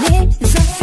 Mirza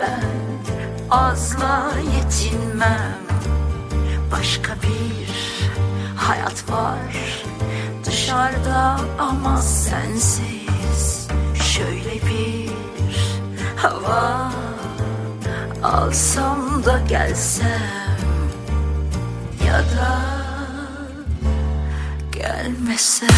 ben. Azla yetinmem. Başka bir hayat var. Dışarıda ama sensiz. Şöyle bir hava alsam da gelsem. Ya da gelmesem.